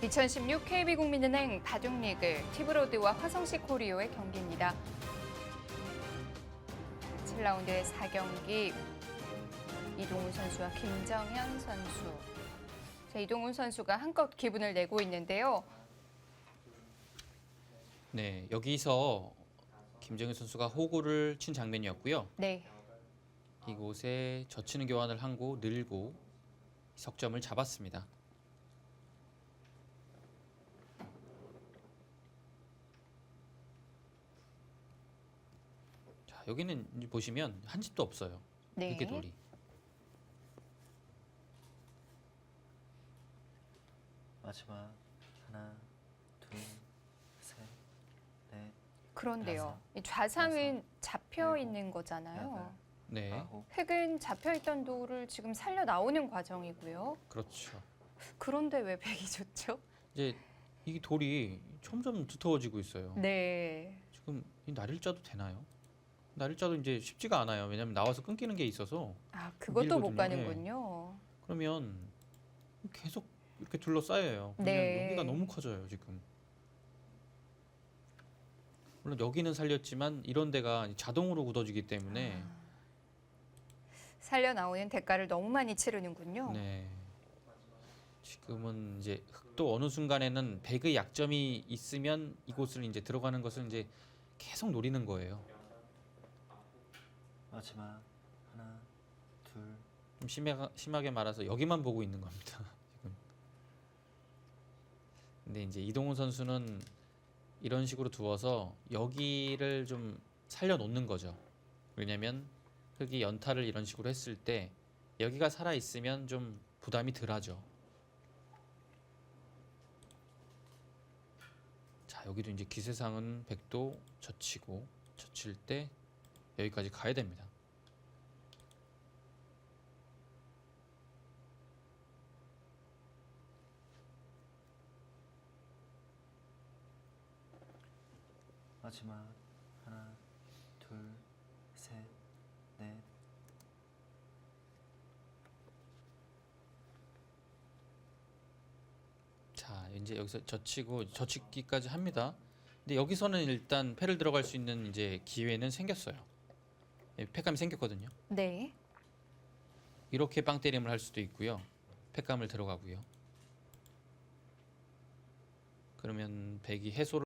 2016 KB국민은행 바둑리그 티브로드와 화성시 코리오의 경기입니다. 7라운드의 4경기 이동훈 선수와 김정현 선수. 자, 이동훈 선수가 한껏 기분을 내고 있는데요. 네, 여기서 김정현 선수가 호구를 친 장면이었고요. 네. 이곳에 젖히는 교환을 한고 늘고 석점을 잡았습니다. 자, 여기는 이제 보시면 한 집도 없어요. 네. 이렇게 돌이. 마지막 하나, 둘, 셋, 넷, 그런데요. 이 좌상은 잡혀 있는 거잖아요. 네, 아홉, 획은 잡혀 있던 돌을 지금 살려 나오는 과정이고요. 그렇죠. 그런데 왜 백이 좋죠? 이제 이 돌이 점점 두터워지고 있어요. 네. 지금 이 날일자도 되나요? 날일자도 이제 쉽지가 않아요. 왜냐하면 나와서 끊기는 게 있어서 아, 그것도 못 밀거든요. 가는군요. 그러면 계속 이렇게 둘러싸여요. 그러면 네. 여기가 너무 커져요 지금. 물론 여기는 살렸지만 이런 데가 자동으로 굳어지기 때문에 살려 나오는 대가를 너무 많이 치르는군요. 네. 지금은 이제 흑도 어느 순간에는 백의 약점이 있으면 이곳을 이제 들어가는 것을 이제 계속 노리는 거예요. 마지막 하나, 둘, 좀 심하, 심하게 말해서 여기만 보고 있는 겁니다. 지금. 근데 이제 이동훈 선수는 이런 식으로 두어서 여기를 좀 살려 놓는 거죠. 왜냐면 흙이 연타를 이런 식으로 했을 때 여기가 살아 있으면 좀 부담이 덜하죠. 자, 여기도 이제 기세상은 백도 젖히고 젖힐 때 여기까지 가야 됩니다. 마지막 하나, 둘, 셋, 넷, 자, 이제 여기서 젖히고 젖히기까지 합니다. 근데 여기서는 일단 패를 들어갈 수 있는 이제 기회는 생겼어요. 예, 패감이 생겼거든요. 네. 이렇게 빵 때림을 할 수도 있고요. 패감을 들어가고요. 그러면 백이 해소를